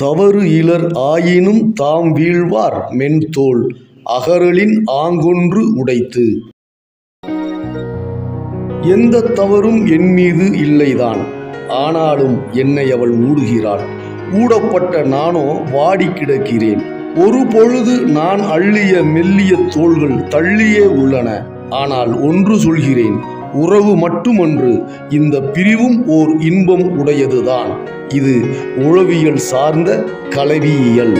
தவறு இலர் ஆயினும் தாம் வீழ்வார் மென்தோல் அகறலின் ஆங்கொன்று உடைத்து. எந்த தவறும் என் மீது இல்லைதான் ஆனாலும் என்னை அவள் ஊடுகிறாள் ஊடப்பட்ட நானோ வாடி கிடக்கிறேன். ஒரு பொழுது நான் அள்ளிய மெல்லிய தோள்கள் தள்ளியே உள்ளன ஆனால் ஒன்று சொல்கிறேன் உறவு மட்டுமன்று இந்த பிரிவும் ஓர் இன்பம் உடையதுதான். இது உளவியல் சார்ந்த கலவியியல்.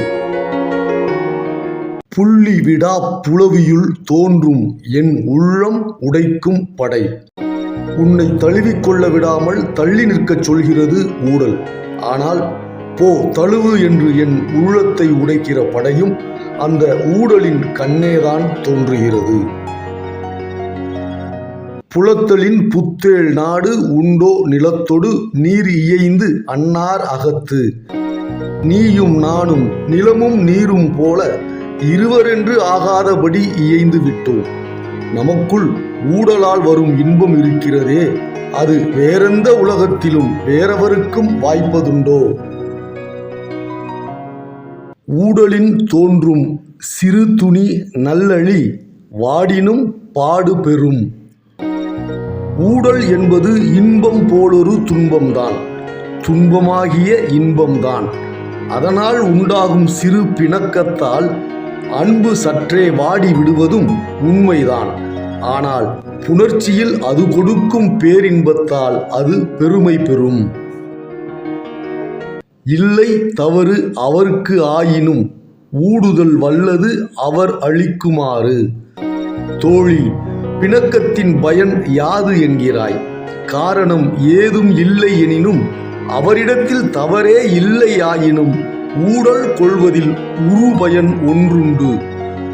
புள்ளி விடா புலவியுள் தோன்றும் என் உள்ளம் உடைக்கும் படை. உன்னை தழுவிக்கொள்ள விடாமல் தள்ளி நிற்கச் சொல்கிறது ஊடல். ஆனால் போ தழுவு என்று என் உள்ளத்தை உடைக்கிற படையும் அந்த ஊடலின் கண்ணேதான் தோன்றுகிறது. புலத்தலின் புத்தேள் நாடு உண்டோ நிலத்தொடு நீர் இயைந்து அன்னார் அகத்து. நீயும் நானும் நிலமும் நீரும் போல இருவரென்று ஆகாதபடி இயைந்து விட்டோம். நமக்குள் ஊடலால் வரும் இன்பம் இருக்கிறதே அது வேறெந்த உலகத்திலும் வேறவருக்கும் வாய்ப்பதுண்டோ? ஊடலின் தோன்றும் சிறு துணி நல்லழி வாடினும் பாடு பெறும் ஊடல் என்பது இன்பம் போலொரு துன்பம்தான். துன்பமாகிய இன்பம்தான். அதனால் உண்டாகும் சிறு பிணக்கத்தால் அன்பு சற்றே வாடி விடுவதும் உண்மைதான். ஆனால் புணர்ச்சியில் அது கொடுக்கும் பேரின்பத்தால் அது பெருமை பெறும். இல்லை தவறு அவருக்கு ஆயினும் ஊடுதல் வல்லது அவர் அளிக்குமாறு. தோழி பிணக்கத்தின் பயன் யாது என்கிறாய்? காரணம் ஏதும் இல்லை எனினும் அவரிடத்தில் தவறே இல்லை ஆயினும் ஊடல் கொள்வதில் உரு பயன் ஒன்றுண்டு.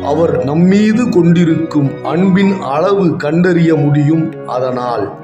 அவர் நம்மீது கொண்டிருக்கும் அன்பின் அளவு கண்டறிய முடியும் அதனால்.